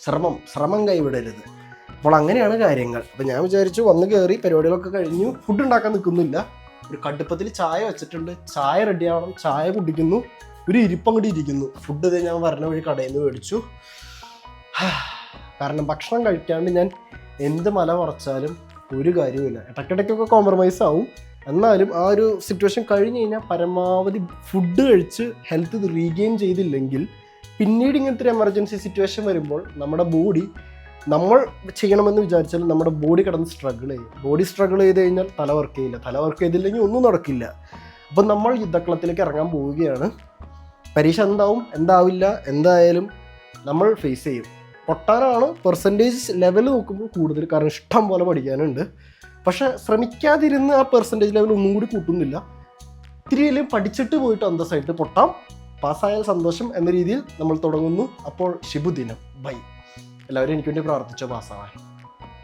ശ്രമം ശ്രമം കൈവിടരുത്. അപ്പോൾ അങ്ങനെയാണ് കാര്യങ്ങൾ. അപ്പോൾ ഞാൻ വിചാരിച്ചു വന്ന് കയറി പരിപാടികളൊക്കെ കഴിഞ്ഞു ഫുഡ് ഉണ്ടാക്കാൻ നിൽക്കുന്നില്ല. ഒരു കടുപ്പത്തിൽ ചായ വെച്ചിട്ടുണ്ട്. ചായ റെഡി ആവണം. ചായ കുടിക്കുന്നു. ഒരു ഇരിപ്പങ്ങോട്ട് ഇരിക്കുന്നു. ഫുഡ് ഇത് ഞാൻ വരണ വഴി കടയിൽ നിന്ന് മേടിച്ചു. കാരണം ഭക്ഷണം കഴിക്കാണ്ട് ഞാൻ എന്ത് മല കുറച്ചാലും ഒരു കാര്യവുമില്ല. ഇടയ്ക്കിടയ്ക്കൊക്കെ കോംപ്രമൈസ് ആവും. എന്നാലും ആ ഒരു സിറ്റുവേഷൻ കഴിഞ്ഞ് കഴിഞ്ഞാൽ പരമാവധി ഫുഡ് കഴിച്ച് ഹെൽത്ത് റീഗെയിൻ ചെയ്തില്ലെങ്കിൽ പിന്നീട് ഇങ്ങനത്തെ ഒരു എമർജൻസി സിറ്റുവേഷൻ വരുമ്പോൾ നമ്മുടെ ബോഡി നമ്മൾ ചെയ്യണമെന്ന് വിചാരിച്ചാൽ നമ്മുടെ ബോഡി കിടന്ന് സ്ട്രഗിൾ ചെയ്യും. ബോഡി സ്ട്രഗിൾ ചെയ്ത് കഴിഞ്ഞാൽ തല വർക്ക് ചെയ്യില്ല. തല വർക്ക് ചെയ്തില്ലെങ്കിൽ ഒന്നും നടക്കില്ല. അപ്പം നമ്മൾ യുദ്ധക്കളത്തിലേക്ക് ഇറങ്ങാൻ പോവുകയാണ്. പരീക്ഷ എന്താവും? എന്താവില്ല? എന്തായാലും നമ്മൾ ഫേസ് ചെയ്യും. പൊട്ടാനാണ് പെർസെന്റേജ് ലെവൽ നോക്കുമ്പോൾ കൂടുതൽ. കാരണം ഇഷ്ടം പോലെ പഠിക്കാനുണ്ട്. പക്ഷേ ശ്രമിക്കാതിരുന്ന് ആ പെർസെന്റേജ് ലെവൽ ഒന്നും കൂടി കൂട്ടുന്നില്ല. ഇത്തിരിയിലും പഠിച്ചിട്ട് പോയിട്ട് അന്തസ്സായിട്ട് പൊട്ടാം. പാസ്സായാൽ സന്തോഷം എന്ന രീതിയിൽ നമ്മൾ തുടങ്ങുന്നു. അപ്പോൾ ശുഭദിനം. ബൈ. എല്ലാവരും എനിക്ക് വേണ്ടി പ്രാർത്ഥിച്ചോ പാസ്സാവാൻ?